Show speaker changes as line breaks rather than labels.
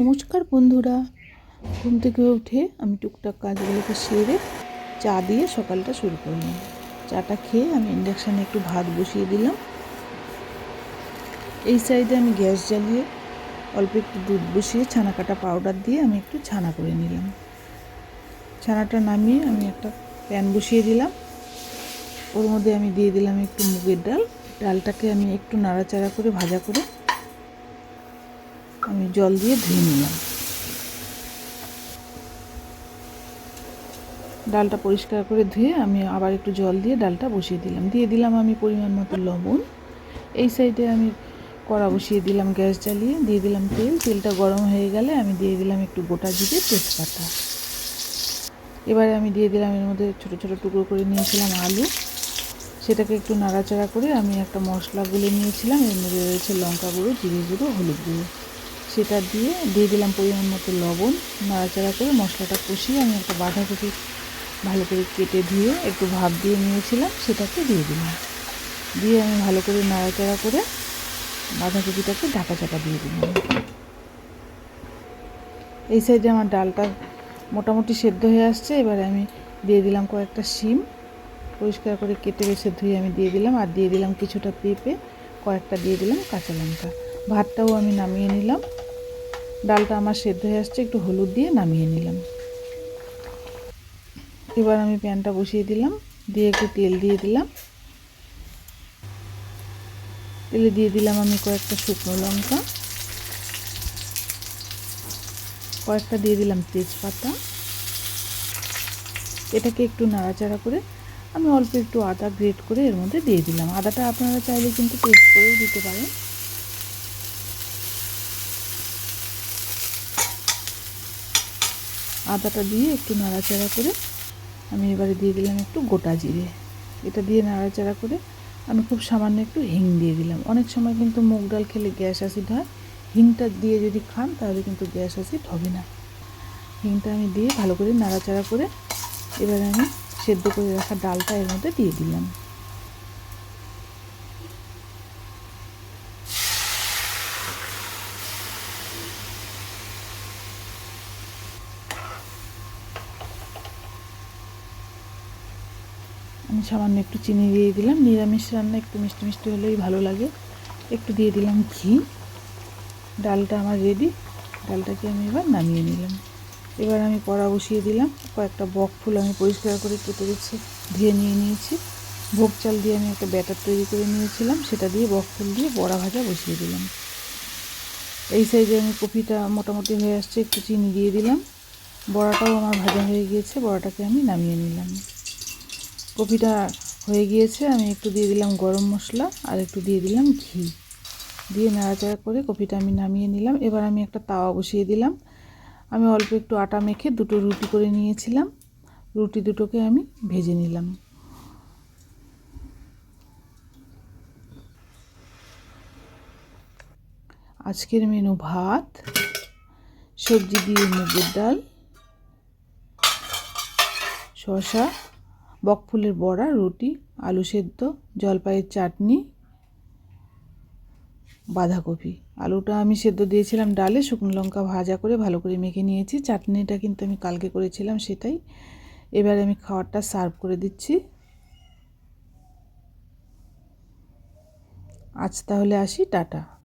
নমস্কার বন্ধুরা। ঘুম থেকে উঠে আমি টুকটাক কাজগুলোকে সেরে চা দিয়ে সকালটা শুরু করলাম। চাটা খেয়ে আমি ইন্ডাকশানে একটু ভাত বসিয়ে দিলাম। এই সাইডে আমি গ্যাস জ্বালিয়ে অল্প একটু দুধ বসিয়ে ছানা কাটা পাউডার দিয়ে আমি একটু ছানা করে নিলাম। ছানাটা নামিয়ে আমি একটা প্যান বসিয়ে দিলাম। ওর মধ্যে আমি দিয়ে দিলাম একটু মুগের ডাল। ডালটাকে আমি একটু নাড়াচাড়া করে ভাজা করে আমি জল দিয়ে ধুয়ে নিলাম। ডালটা পরিষ্কার করে ধুয়ে আমি আবার একটু জল দিয়ে ডালটা বসিয়ে দিলাম। দিয়ে দিলাম আমি পরিমাণ মতো লবণ। এই সাইডে আমি কড়া বসিয়ে দিলাম গ্যাস জ্বালিয়ে। দিয়ে দিলাম তেল। তেলটা গরম হয়ে গেলে আমি দিয়ে দিলাম একটু গোটা জিরে তেজপাতা। এবারে আমি দিয়ে দিলাম এর মধ্যে ছোটো ছোটো টুকরো করে নিয়েছিলাম আলু। সেটাকে একটু নাড়াচাড়া করে আমি একটা মশলা গুলে নিয়েছিলাম। এর মধ্যে রয়েছে লঙ্কা গুঁড়ো, জিরে গুঁড়ো, হলুদ গুঁড়ো। সেটা দিয়ে দিয়ে দিলাম পরিমাণ মতো লবণ, নাড়াচাড়া করে মশলাটা কষিয়ে আমি একটা বাঁধাকপি ভালো করে কেটে ধুয়ে একটু ভাপ দিয়ে নিয়েছিলাম, সেটাকে দিয়ে দিলাম। দিয়ে আমি ভালো করে নাড়াচাড়া করে বাঁধাকপিটাকে ঢাকা চাপা দিয়ে দিলাম। এই সাইডে আমার ডালটা মোটামুটি সেদ্ধ হয়ে আসছে, এবারে আমি দিয়ে দিলাম কয়েকটা শিম। পরিষ্কার করে কেটে বেছে ধুয়ে আমি দিয়ে দিলাম, আর দিয়ে দিলাম কিছুটা পেঁপে, কয়েকটা দিয়ে দিলাম কাঁচা লঙ্কা। ভাতটাও আমি নামিয়ে নিলাম। ডালটা আমার সেদ্ধ হয়ে আসছে, একটু হলুদ দিয়ে নামিয়ে নিলাম। এবার আমি প্যানটা বসিয়ে দিলাম, দিয়ে একটু তেল দিয়ে দিলাম। তেলে দিয়ে দিলাম আমি কয়েকটা শুকনো লঙ্কা, কয়েকটা দিয়ে দিলাম তেজপাতা। এটাকে একটু নাড়াচাড়া করে আমি অল্প একটু আদা গ্রেট করে এর মধ্যে দিয়ে দিলাম। আদাটা আপনারা চাইলে কিন্তু পেস্ট করেও দিতে পারেন। আদাটা দিয়ে একটু নাড়াচাড়া করে আমি এবারে দিয়ে দিলাম একটু গোটা জিরে। এটা দিয়ে নাড়াচাড়া করে আমি খুব সামান্য একটু হিং দিয়ে দিলাম। অনেক সময় কিন্তু মুগ ডাল খেলে গ্যাস অ্যাসিড হয়। হিংটা দিয়ে যদি খান তাহলে কিন্তু গ্যাস অ্যাসিড হবে না। হিংটা আমি দিয়ে ভালো করে নাড়াচাড়া করে এবারে আমি সেদ্ধ করে রাখা ডালটা এর মধ্যে দিয়ে দিলাম। আমি সামান্য একটু চিনি দিয়ে দিলাম। নিরামিষ রান্না একটু মিষ্টি মিষ্টি হলেই ভালো লাগে। একটু দিয়ে দিলাম ঘি। ডালটা আমার রেডি ডালটাকে আমি এবার নামিয়ে নিলাম। এবার আমি কড়া বসিয়ে দিলাম। কয়েকটা বক ফুল আমি পরিষ্কার করে কেটে রেখে ধুয়ে নিয়ে নিয়েছি। ভোগ চাল দিয়ে আমি একটা ব্যাটার তৈরি করে নিয়েছিলাম। সেটা দিয়ে বক ফুল দিয়ে বড়া ভাজা বসিয়ে দিলাম। এই সাইজে আমি কপিটা মোটামুটি হয়ে আসছে। একটু চিনি দিয়ে দিলাম। বড়াটাও আমার ভাজা হয়ে গিয়েছে। বড়াটাকে আমি নামিয়ে নিলাম। কপিটা হয়ে গিয়েছে, আমি একটু দিয়ে দিলাম গরম মশলা আর একটু দিয়ে দিলাম ঘি। দিয়ে নাড়াচাড়া করে কপিটা আমি নামিয়ে নিলাম। এবার আমি একটা তাওয়া বসিয়ে দিলাম। আমি অল্প একটু আটা মেখে দুটো রুটি করে নিয়েছিলাম। রুটি দুটোকে আমি ভেজে নিলাম। আজকের মেনু ভাত, সবজি দিয়ে মুগের ডাল শশা বকফুলের বড়া, রুটি, আলু সেদ্ধ, জলপাইয়ের চাটনি, বাঁধাকপি। আলুটা আমি সেদ্ধ দিয়েছিলাম ডালে, শুকনো লঙ্কা ভাজা করে ভালো করে মেখে নিয়েছি। চাটনিটা কিন্তু আমি কালকে করেছিলাম সেটাই। এবারে আমি খাবারটা সার্ভ করে দিচ্ছি। আজ তাহলে আসি, টাটা।